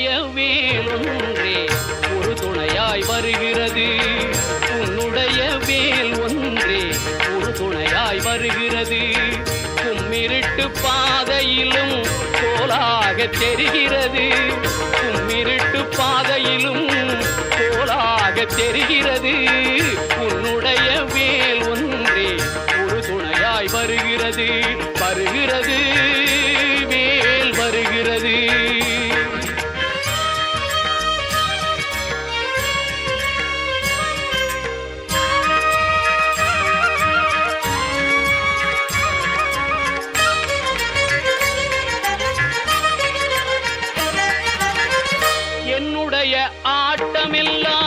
உன்னுடைய வேலொன்றே ஒரு துணையாய் வருகிறது. உன்னுடைய வேல் ஒன்றே ஒரு துணையாய் வருகிறது. கும்மிருட்டு பாதையிலும் கோலாக தெரிகிறது கும்மிருட்டு பாதையிலும் கோலாக தெரிகிறது உன்னுடைய வேல் ஒன்றே ஒரு துணையாய் வருகிறது. வருகிறது. ஆட்டமில்லா